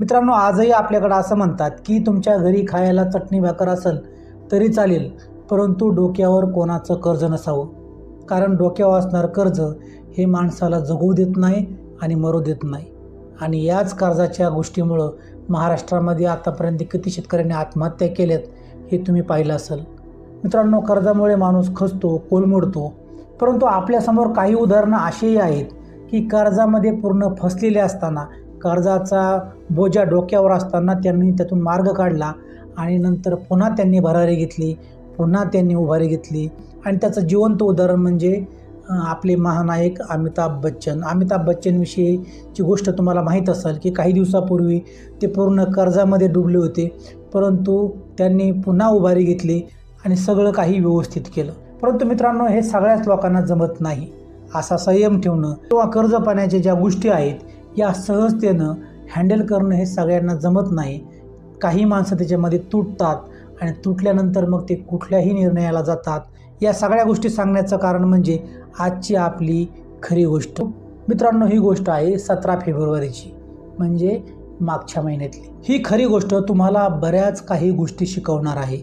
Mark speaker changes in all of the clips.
Speaker 1: मित्रांनो आजही आपल्याकडं असं म्हणतात की तुमच्या घरी खायला चटणी भाकर असेल तरी चालेल परंतु डोक्यावर कोणाचं कर्ज नसावं? कारण डोक्यावर असणारं कर्ज हे माणसाला जगू देत नाही आणि मरू देत नाही. आणि याच कर्जाच्या गोष्टीमुळं महाराष्ट्रामध्ये आतापर्यंत किती शेतकऱ्यांनी आत्महत्या केल्यात हे तुम्ही पाहिलं असेल. मित्रांनो कर्जामुळे माणूस खचतो कोलमोडतो परंतु आपल्यासमोर काही उदाहरणं अशीही आहेत की कर्जामध्ये पूर्ण फसलेले असताना कर्जाचा बोजा डोक्यावर असताना त्यांनी त्यातून मार्ग काढला आणि नंतर पुन्हा त्यांनी भरारी घेतली पुन्हा त्यांनी उभारी घेतली. आणि त्याचं जिवंत उदाहरण म्हणजे आपले महानायक अमिताभ बच्चन. अमिताभ बच्चनविषयीची गोष्ट तुम्हाला माहीत असेल की काही दिवसापूर्वी ते पूर्ण कर्जामध्ये डुबले होते परंतु त्यांनी पुन्हा उभारी घेतली आणि सगळं काही व्यवस्थित केलं. परंतु मित्रांनो हे सगळ्याच लोकांना जमत नाही. असा संयम ठेवणं किंवा कर्ज पाण्याच्या ज्या गोष्टी आहेत या सहजतेनं हँडल करणं हे सगळ्यांना जमत नाही. काही माणसं त्याच्यामध्ये तुटतात आणि तुटल्यानंतर मग ते कुठल्याही निर्णयाला जातात. या सगळ्या गोष्टी सांगण्याचं कारण म्हणजे आजची आपली खरी गोष्ट. मित्रांनो ही गोष्ट आहे सतरा फेब्रुवारीची म्हणजे मागच्या महिन्यातली. ही खरी गोष्ट तुम्हाला बऱ्याच काही गोष्टी शिकवणार आहे.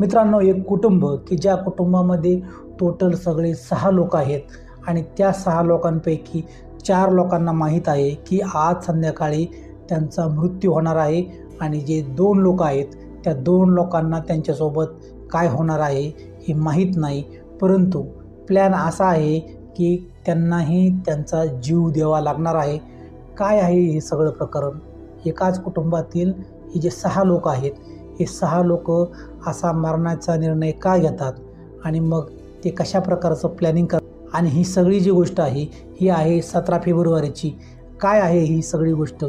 Speaker 1: मित्रांनो एक कुटुंब की ज्या कुटुंबामध्ये टोटल सगळे सहा लोक आहेत आणि त्या सहा लोकांपैकी चार लोकांना माहीत आहे की आज संध्याकाळी त्यांचा मृत्यू होणार आहे आणि जे दोन लोक आहेत त्या दोन लोकांना त्यांच्यासोबत काय होणार आहे हे माहीत नाही. परंतु प्लॅन असा आहे की त्यांनाही त्यांचा जीव द्यावा लागणार आहे. काय आहे हे सगळं प्रकरण? एकाच कुटुंबातील हे जे सहा लोक आहेत हे सहा लोक असा मरणाचा निर्णय का घेतात? आणि मग ते कशा प्रकारचं प्लॅनिंग कर आणि ही सगळी जी गोष्ट आहे ही आहे सतरा फेब्रुवारीची. काय आहे ही सगळी गोष्ट?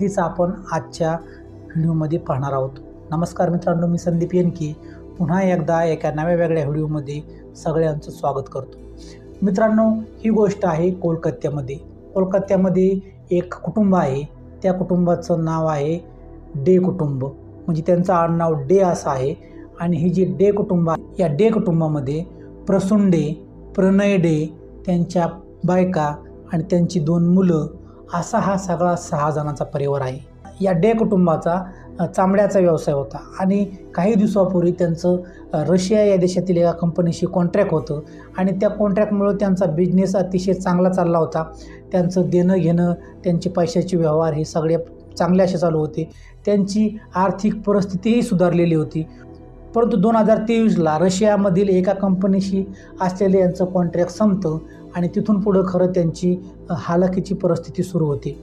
Speaker 1: हीच आपण आजच्या व्हिडिओमध्ये पाहणार आहोत. नमस्कार मित्रांनो मी संदीप येनके पुन्हा एकदा एका नव्या वेगळ्या व्हिडिओमध्ये सगळ्यांचं स्वागत करतो. मित्रांनो ही गोष्ट आहे कोलकात्यामध्ये. कोलकात्यामध्ये एक कुटुंब आहे. त्या कुटुंबाचं नाव आहे डे कुटुंब. म्हणजे त्यांचं आडनाव डे असं आहे. आणि ही जी डे कुटुंब आहे या डे कुटुंबामध्ये प्रसून डे प्रणय डे त्यांच्या बायका आणि त्यांची दोन मुलं असा हा सगळा सहा जणांचा परिवार आहे. या डे कुटुंबाचा चामड्याचा व्यवसाय होता आणि काही दिवसापूर्वी त्यांचं रशिया या देशातील एका कंपनीशी कॉन्ट्रॅक्ट होतं आणि त्या कॉन्ट्रॅक्टमुळं त्यांचा बिझनेस अतिशय चांगला चालला होता. त्यांचं देणं घेणं त्यांचे पैशाचे व्यवहार हे सगळे चांगले असे चालू होते. त्यांची आर्थिक परिस्थितीही सुधारलेली होती. परंतु दोन हजार तेवीसला रशियामधील एका कंपनीशी असलेले यांचं कॉन्ट्रॅक्ट संपतं आणि तिथून पुढं खरं त्यांची हालाकीची परिस्थिती सुरू होते.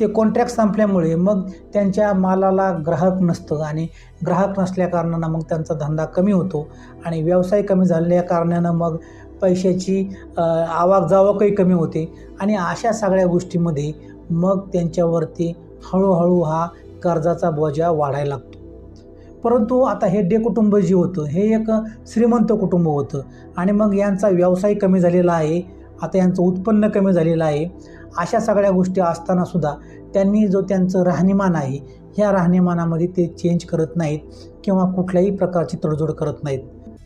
Speaker 1: ते कॉन्ट्रॅक्ट संपल्यामुळे मग त्यांच्या मालाला ग्राहक नसतं आणि ग्राहक नसल्याकारणानं मग त्यांचा धंदा कमी होतो आणि व्यवसाय कमी झालेल्या कारणानं मग पैशाची अ, आवक जावकही कमी होते आणि अशा सगळ्या गोष्टीमध्ये मग त्यांच्यावरती हळूहळू हा कर्जाचा बोजा वाढायला लागतो. परंतु आता हे डे कुटुंब जे होतं हे एक श्रीमंत कुटुंब होतं. आणि मग यांचा व्यवसाय कमी झालेला आहे आता यांचं उत्पन्न कमी झालेलं आहे. अशा सगळ्या गोष्टी असताना सुद्धा त्यांनी जो त्यांचं राहणीमान आहे ह्या राहणीमानामध्ये ते चेंज करत नाहीत किंवा कुठल्याही प्रकारची तडजोड करत नाहीत.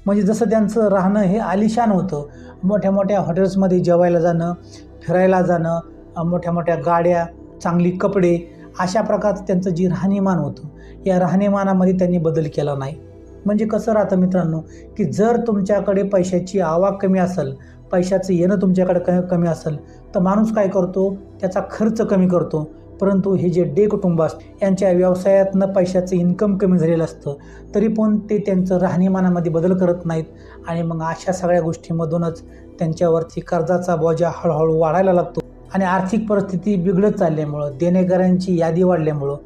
Speaker 1: म्हणजे जसं त्यांचं राहणं हे आलिशान होतं मोठ्या मोठ्या हॉटेल्समध्ये जेवायला जाणं फिरायला जाणं मोठ्या मोठ्या गाड्या चांगली कपडे अशा प्रकारचं त्यांचं जे राहणीमान होतं या राहणीमानामध्ये त्यांनी बदल केला नाही. म्हणजे कसं राहतं मित्रांनो की जर तुमच्याकडे पैशाची आवक कमी असेल पैशाचं येणं तुमच्याकडे क कमी असेल तर माणूस काय करतो? त्याचा खर्च कमी करतो. परंतु हे जे डे कुटुंब असतं यांच्या व्यवसायातनं पैशाचं इन्कम कमी झालेलं असतं तरी पण ते त्यांचं राहणीमानामध्ये बदल करत नाहीत. आणि मग अशा सगळ्या गोष्टीमधूनच त्यांच्यावरती कर्जाचा बोजा हळूहळू वाढायला लागतो. आणि आर्थिक परिस्थिती बिघडत चालल्यामुळं देणेकऱ्यांची यादी वाढल्यामुळं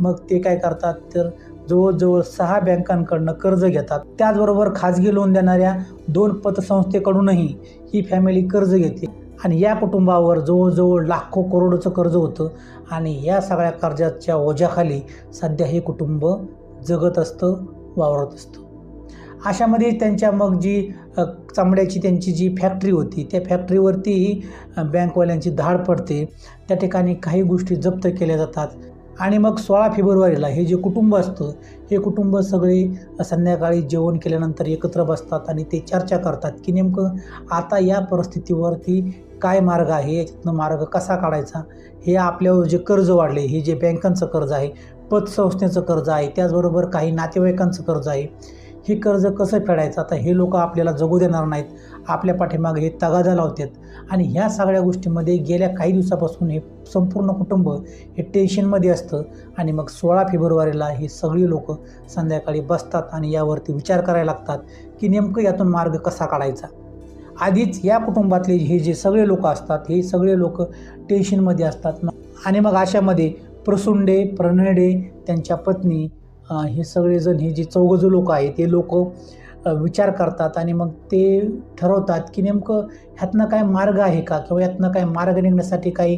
Speaker 1: मग ते काय करतात? तर जवळजवळ सहा बँकांकडनं कर्ज घेतात. त्याचबरोबर खाजगी लोन देणाऱ्या दोन पतसंस्थेकडूनही ही फॅमिली कर्ज घेते. आणि या कुटुंबावर जवळजवळ लाखो करोडचं कर्ज होतं. आणि या सगळ्या कर्जाच्या ओझ्याखाली सध्या हे कुटुंब जगत असतं वावरत असतं. अशामध्ये त्यांच्या मग जी चामड्याची त्यांची जी फॅक्टरी होती त्या फॅक्टरीवरतीही बँकवाल्यांची धाड पडते. त्या ठिकाणी काही गोष्टी जप्त केल्या जातात. आणि मग सोळा फेब्रुवारीला हे जे कुटुंब असतं हे कुटुंब सगळे संध्याकाळी जेवण केल्यानंतर एकत्र बसतात आणि ते चर्चा करतात की नेमकं आता या परिस्थितीवरती काय मार्ग आहे याच्यातनं मार्ग कसा काढायचा? हे आपल्यावर जे कर्ज वाढले हे जे बँकांचं कर्ज आहे पतसंस्थेचं कर्ज आहे त्याचबरोबर काही नातेवाईकांचं कर्ज आहे. हे कर्ज कसं फेडायचं? आता हे लोक आपल्याला जगू देणार नाहीत. आपल्या पाठीमागे हे तगादा लावतात. आणि ह्या सगळ्या गोष्टीमध्ये गेल्या काही दिवसापासून हे संपूर्ण कुटुंब हे टेन्शनमध्ये असतं. आणि मग सोळा फेब्रुवारीला ही सगळी लोक संध्याकाळी बसतात आणि यावरती विचार करायला लागतात की नेमकं यातून मार्ग कसा काढायचा? आधीच या कुटुंबातले हे जे सगळे लोक असतात हे सगळे लोक टेन्शनमध्ये असतात. आणि मग अशामध्ये प्रसुंडे प्रणयडे त्यांच्या पत्नी हे सगळेजण हे जे चौघजं लोक आहेत ते लोक विचार करतात आणि मग ते ठरवतात की नेमकं ह्यातनं काय मार्ग आहे का किंवा यातनं काय मार्ग निघण्यासाठी काही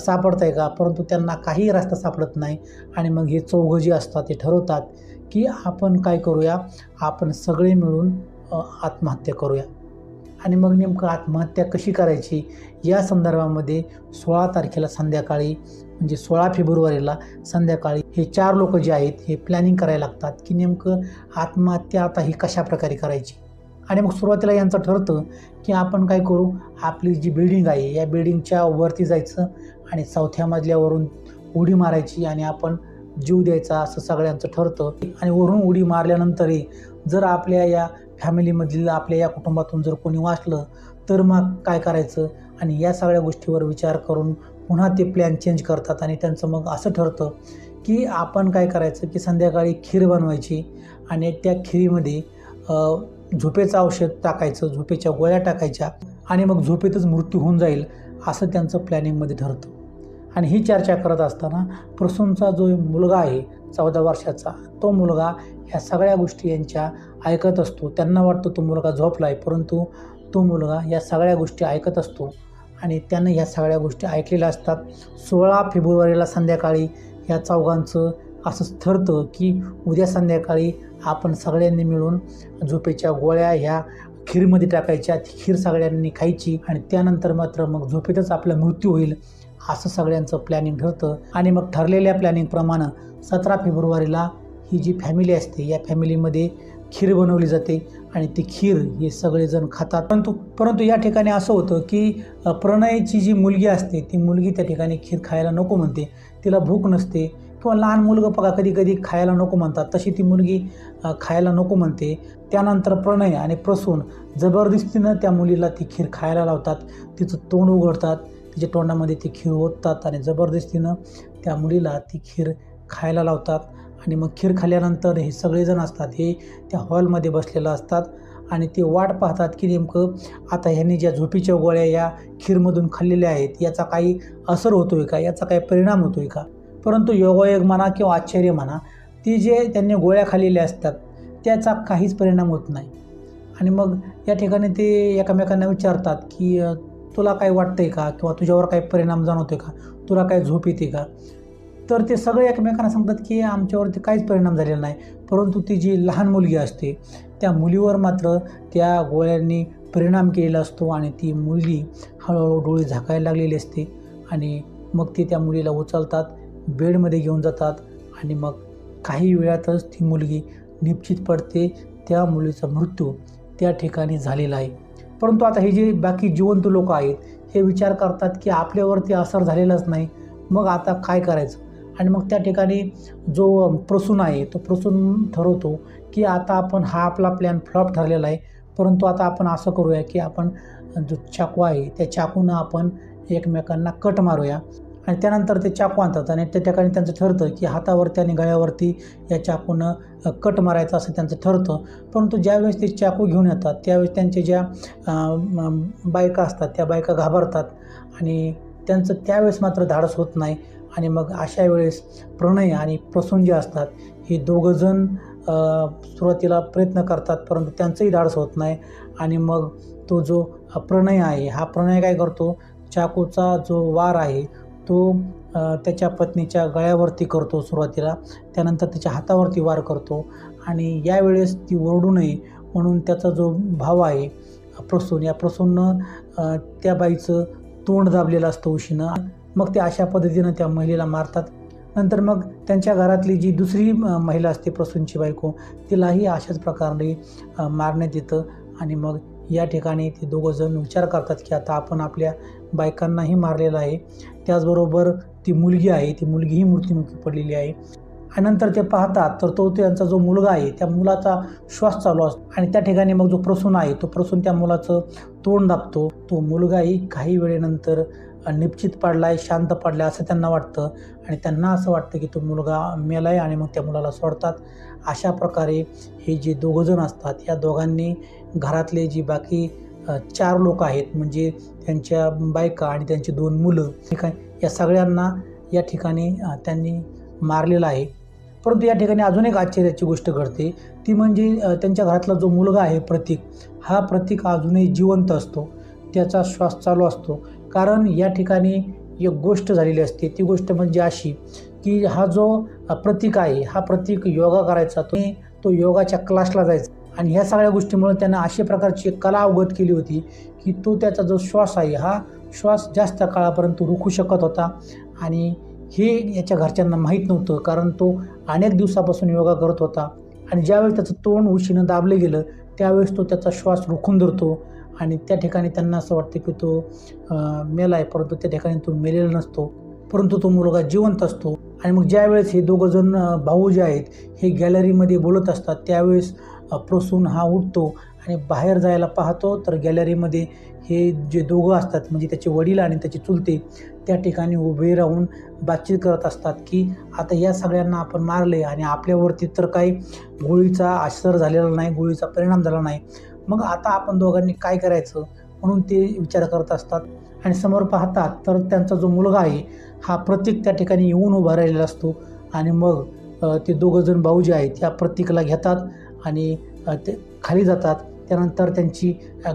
Speaker 1: सापडत आहे का? परंतु त्यांना काही रस्ता सापडत नाही आणि मग हे चौघं जे असतात ते ठरवतात की आपण काय करूया? आपण सगळे मिळून आत्महत्या करूया. आणि मग नेमकं आत्महत्या कशी करायची? या संदर्भामध्ये सोळा तारखेला संध्याकाळी म्हणजे सोळा फेब्रुवारीला संध्याकाळी हे चार लोक जे आहेत हे प्लॅनिंग करायला लागतात की नेमकं आत्महत्या आता ही कशा प्रकारे करायची? आणि मग सुरुवातीला यांचं ठरतं की आपण काय करू? आपली जी बिल्डिंग आहे या बिल्डिंगच्या वरती जायचं आणि चौथ्या मजल्यावरून उडी मारायची आणि आपण जीव द्यायचा असं सगळ्यांचं ठरतं. आणि वरून उडी मारल्यानंतरही जर आपल्या या फॅमिलीमधील आपल्या या कुटुंबातून जर कोणी वाचलं तर मग काय करायचं? आणि या सगळ्या गोष्टीवर विचार करून पुन्हा ते प्लॅन चेंज करतात आणि त्यांचं मग असं ठरतं की आपण काय करायचं की संध्याकाळी खीर बनवायची आणि त्या खिरीमध्ये झोपेचं औषध टाकायचं झोपेच्या गोळ्या टाकायच्या आणि मग झोपेतच मृत्यू होऊन जाईल असं त्यांचं प्लॅनिंगमध्ये ठरतं. आणि ही चर्चा करत असताना प्रसूनचा जो मुलगा आहे चौदा वर्षाचा तो मुलगा ह्या सगळ्या गोष्टी यांच्या ऐकत असतो. त्यांना वाटतो तो मुलगा झोपला आहे परंतु तो मुलगा या सगळ्या गोष्टी ऐकत असतो. आणि त्यानं ह्या सगळ्या गोष्टी ऐकलेल्या असतात. सोळा फेब्रुवारीला संध्याकाळी या चौघांचं असं ठरतं की उद्या संध्याकाळी आपण सगळ्यांनी मिळून झोपेच्या गोळ्या ह्या खीरमध्ये टाकायच्या. ती खीर सगळ्यांनी खायची आणि त्यानंतर मात्र मग झोपेतच आपला मृत्यू होईल. असं सगळ्यांचं प्लॅनिंग ठरतं आणि मग ठरलेल्या प्लॅनिंगप्रमाणे सतरा फेब्रुवारीला ही जी फॅमिली असते या फॅमिलीमध्ये खीर बनवली जाते. आणि ती खीर हे सगळेजण खातात. परंतु परंतु या ठिकाणी असं होतं की प्रणयची जी मुलगी असते ती मुलगी त्या ठिकाणी खीर खायला नको म्हणते. तिला भूक नसते. किंवा लहान मुलगं बघा कधी कधी खायला नको म्हणतात. तशी ती मुलगी खायला नको म्हणते. त्यानंतर प्रणय आणि प्रसून जबरदस्तीनं त्या मुलीला ती खीर खायला लावतात. तिचं तोंड उघडतात. तिच्या तोंडामध्ये ती खीर ओततात आणि जबरदस्तीनं त्या मुलीला ती खीर खायला लावतात. आणि मग खीर खाल्ल्यानंतर हे सगळेजण असतात हे त्या हॉलमध्ये बसलेलं असतात. आणि ते वाट पाहतात की नेमकं आता ह्यांनी ज्या झोपीच्या गोळ्या या खीरमधून खाल्लेल्या आहेत याचा काही असर होतो आहे का? याचा काही परिणाम होतो आहे का? परंतु योगायोग म्हणा किंवा आश्चर्य म्हणा ती जे त्यांनी गोळ्या खाल्लेल्या असतात त्याचा काहीच परिणाम होत नाही. आणि मग या ठिकाणी ते एकमेकांना विचारतात की तुला काय वाटतंय का? किंवा तुझ्यावर काही परिणाम जाणवतोय का? तुला काय झोप येते का? तर ते सगळे एकमेकांना सांगतात की आमच्यावरती काहीच परिणाम झालेला नाही. परंतु ती जी लहान मुलगी असते त्या मुलीवर मात्र त्या गोळ्यांनी परिणाम केलेला असतो आणि ती मुलगी हळूहळू डोळे झाकायला लागलेली असते आणि मग ते त्या मुलीला उचलतात बेडमध्ये घेऊन जातात आणि मग काही वेळातच ती मुलगी निश्चित पडते. त्या मुलीचा मृत्यू त्या ठिकाणी झालेला आहे. परंतु आता हे जे बाकी जिवंत लोक आहेत हे विचार करतात की आपल्यावरती असर झालेलाच नाही. मग आता काय करायचं? आणि मग त्या ठिकाणी जो प्रसून आहे तो प्रसून ठरवतो की आता आपण हा आपला प्लॅन फ्लॉप ठरलेला आहे. परंतु आता आपण असं करूया की आपण जो चाकू आहे त्या चाकूनं आपण एकमेकांना कट मारूया. आणि त्यानंतर ते चाकू आणतात आणि त्या ठिकाणी त्यांचं ठरतं की हातावरती आणि गळ्यावरती या चाकूनं कट मारायचं असं त्यांचं ठरतं. परंतु ज्यावेळेस ते चाकू घेऊन येतात त्यावेळेस त्यांचे ज्या बायका असतात त्या बायका घाबरतात आणि त्यांचं त्यावेळेस मात्र धाडस होत नाही. आणि मग अशा वेळेस प्रणय आणि प्रसून जे असतात हे दोघंजण सुरुवातीला प्रयत्न करतात परंतु त्यांचंही धाडस होत नाही. आणि मग तो जो प्रणय आहे हा प्रणय काय करतो? चाकूचा जो वार आहे तो त्याच्या पत्नीच्या गळ्यावरती करतो सुरुवातीला. त्यानंतर तिच्या हातावरती वार करतो आणि यावेळेस ती ओरडू नये म्हणून त्याचा जो भाव आहे प्रसून या प्रसूननं त्या बाईचं तोंड दाबलेलं असतं उशीनं. मग ते अशा पद्धतीनं त्या महिलेला मारतात. नंतर मग त्यांच्या घरातली जी दुसरी महिला असते प्रसूनची बायको तिलाही अशाच प्रकारे मारण्यात येतं आणि मग या ठिकाणी ते दोघंजण विचार करतात की आता आपण आपल्या बायकांनाही मारलेलं आहे. त्याचबरोबर ती मुलगी आहे ती मुलगीही मृत्युमुखी पडलेली आहे. आणि नंतर ते पाहतात तर तो त्यांचा जो मुलगा आहे त्या मुलाचा श्वास चालू असतो. आणि त्या ठिकाणी मग जो प्रसून आहे तो प्रसून त्या मुलाचं तोंड दाबतो. तो मुलगाही काही वेळेनंतर निश्चित पडला आहे शांत पडला असं त्यांना वाटतं. आणि त्यांना असं वाटतं की तो मुलगा मेला आहे आणि मग त्या मुलाला सोडतात. अशा प्रकारे हे जे दोघंजण असतात या दोघांनी घरातले जी बाकी चार लोक आहेत. म्हणजे त्यांच्या बायका आणि त्यांची दोन मुलं. ठीक आहे या सगळ्यांना या ठिकाणी त्यांनी मारलेलं आहे. परंतु या ठिकाणी अजून एक आश्चर्याची गोष्ट घडते. ती म्हणजे त्यांच्या घरातला जो मुलगा आहे प्रतीक हा प्रतीक अजूनही जिवंत असतो. त्याचा श्वास चालू असतो. कारण या ठिकाणी एक गोष्ट झालेली असते. ती गोष्ट म्हणजे अशी की हा जो प्रतीक आहे हा प्रतीक योगा करायचा. तो तो योगाच्या क्लासला जायचा. आणि ह्या सगळ्या गोष्टीमुळे त्यानं अशा प्रकारची एक कला अवगत केली होती की तो त्याचा जो श्वास आहे हा श्वास जास्त काळापर्यंत रोखू शकत होता. आणि हे याच्या घरच्यांना माहीत नव्हतं कारण तो अनेक दिवसापासून योगा करत होता. आणि ज्यावेळेस त्याचं तोंड उशीनं दाबलं गेलं त्यावेळेस तो त्याचा श्वास रोखून धरतो. आणि त्या ठिकाणी त्यांना असं वाटतं की तो मेला आहे परंतु त्या ठिकाणी तो मेलेला नसतो. परंतु तो मुलगा जिवंत असतो. आणि मग ज्यावेळेस हे दोघंजण भाऊ जे आहेत हे गॅलरीमध्ये बोलत असतात त्यावेळेस प्रसून हा उठतो आणि बाहेर जायला पाहतो तर गॅलरीमध्ये हे जे दोघं असतात म्हणजे त्याचे वडील आणि त्याचे चुलते त्या ठिकाणी उभे राहून बातचीत करत असतात की आता या सगळ्यांना आपण मारले आणि आपल्यावरती तर काही गोळीचा असर झालेला नाही गोळीचा परिणाम झाला नाही. मग आता आपण दोघांनी काय करायचं? म्हणून ते विचार करत असतात. आणि समोर पाहतात तर त्यांचा जो मुलगा आहे हा प्रतीक त्या ठिकाणी येऊन उभा राहिलेला असतो. आणि मग ते दोघंजण भाऊ जे आहेत त्या प्रतीकला घेतात आणि ते खाली जातात. त्यानंतर त्यांची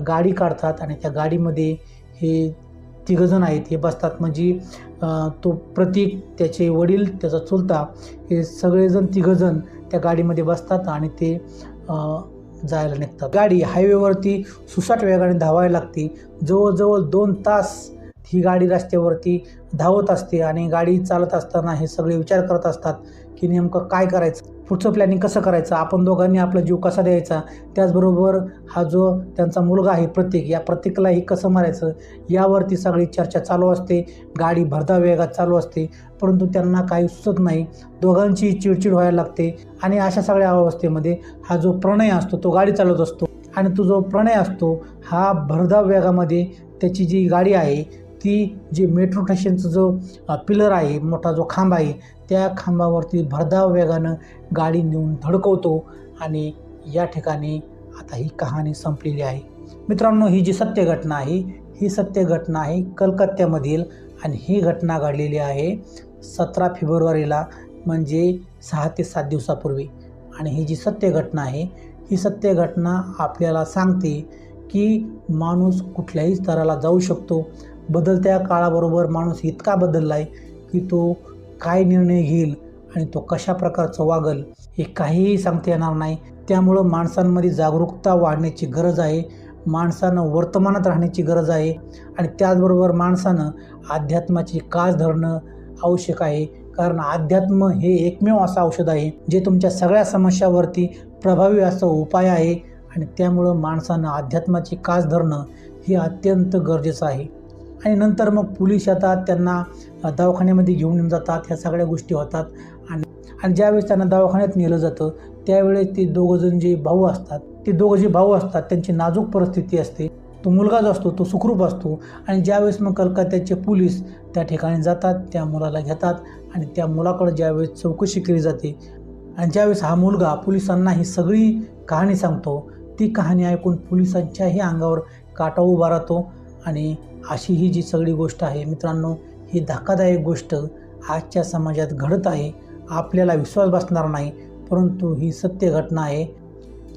Speaker 1: गाडी काढतात आणि त्या गाडीमध्ये हे तिघंजण आहेत हे बसतात. म्हणजे तो प्रतीक त्याचे वडील त्याचा चुलता हे सगळेजण तिघंजण त्या गाडीमध्ये बसतात आणि ते जायला निघतात. गाडी हायवेवरती सुसाट वेगाने धावायला लागते. जवळजवळ दोन तास ही गाडी रस्त्यावरती धावत असते आणि गाडी चालत असताना हे सगळे विचार करत असतात की नेमकं काय करायचं? पुढचं प्लॅनिंग कसं करायचं? आपण दोघांनी आपला जीव कसा द्यायचा? त्याचबरोबर हा जो त्यांचा मुलगा आहे प्रतीक या प्रतीकलाही कसं मारायचं? यावरती सगळी चर्चा चालू असते. गाडी भरधा वेगात चालू असते. परंतु त्यांना काही सुचत नाही. दोघांची चिडचिड व्हायला लागते. आणि अशा सगळ्या अवस्थेमध्ये हा जो प्रणय असतो तो गाडी चालवत असतो. आणि तो जो प्रणय असतो हा भरधाव वेगामध्ये त्याची जी गाडी आहे ती जी मेट्रो स्टेशनचं जो पिलर आहे मोठा जो खांब आहे त्या खांबावरती भरधाव वेगानं गाडी नेऊन धडकवतो आणि या ठिकाणी आता ही कहाणी संपलेली आहे. मित्रांनो ही जी सत्य घटना आहे ही सत्य घटना आहे कलकत्त्यामधील आणि ही घटना घडलेली आहे सतरा फेब्रुवारीला म्हणजे सहा ते सात दिवसापूर्वी. आणि ही जी सत्य घटना आहे ही सत्य घटना आपल्याला सांगते की माणूस कुठल्याही स्तराला जाऊ शकतो. बदलत्या काळाबरोबर माणूस इतका बदलला आहे की तो काय निर्णय घेईल आणि तो कशा प्रकारचं वागल हे काहीही सांगता येणार नाही. त्यामुळं माणसांमध्ये जागरूकता वाढण्याची गरज आहे. माणसानं वर्तमानात राहण्याची गरज आहे. आणि त्याचबरोबर माणसानं अध्यात्माची कास धरणं आवश्यक आहे. कारण अध्यात्म हे एकमेव असं औषध आहे जे तुमच्या सगळ्या समस्यावरती प्रभावी असं उपाय आहे. आणि त्यामुळं माणसानं अध्यात्माची कास धरणं हे अत्यंत गरजेचं आहे. आणि नंतर मग पोलीस येतात त्यांना दवाखान्यामध्ये घेऊन येऊन जातात ह्या सगळ्या गोष्टी होतात. आणि आणि ज्यावेळेस त्यांना दवाखान्यात नेलं जातं त्यावेळेस ते दोघंजण जे भाऊ असतात ते दोघं जे भाऊ असतात त्यांची नाजूक परिस्थिती असते. तो मुलगा जो असतो तो सुखरूप असतो. आणि ज्यावेळेस मग कलकत्त्याचे पोलीस त्या ठिकाणी जातात त्या मुलाला घेतात आणि त्या मुलाकडं ज्यावेळेस चौकशी केली जाते आणि ज्यावेळेस हा मुलगा पोलिसांना ही सगळी कहाणी सांगतो ती कहाणी ऐकून पोलिसांच्याही अंगावर काटा उभा राहतो आणि अशी ही जी सगळी गोष्ट आहे मित्रांनो ही धक्कादायक गोष्ट आजच्या समाजात घडत आहे. आपल्याला विश्वास बसणार नाही परंतु ही सत्य घटना आहे.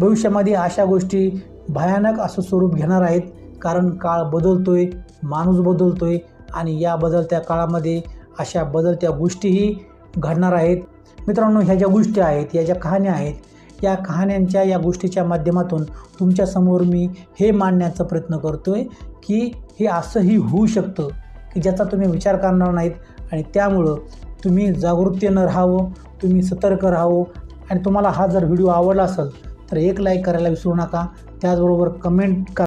Speaker 1: भविष्यामध्ये अशा गोष्टी भयानक असं स्वरूप घेणार आहेत कारण काळ बदलतोय माणूस बदलतोय आणि या बदलत्या काळामध्ये अशा बदलत्या गोष्टीही घडणार आहेत. मित्रांनो ह्या ज्या गोष्टी आहेत या ज्या कहाण्या आहेत या कहाण्यांच्या या गोष्टीच्या माध्यमातून तुमच्यासमोर मी हे मांडण्याचा प्रयत्न करतो आहे की हे असंही होऊ शकतं की ज्याचा तुम्ही विचार करणार नाहीत आणि त्यामुळं तुम्ही जागृतीनं राहावं तुम्ही सतर्क राहावं. आणि तुम्हाला हा जर व्हिडिओ आवडला असेल तर एक लाईक करायला विसरू नका. त्याचबरोबर कमेंट करा.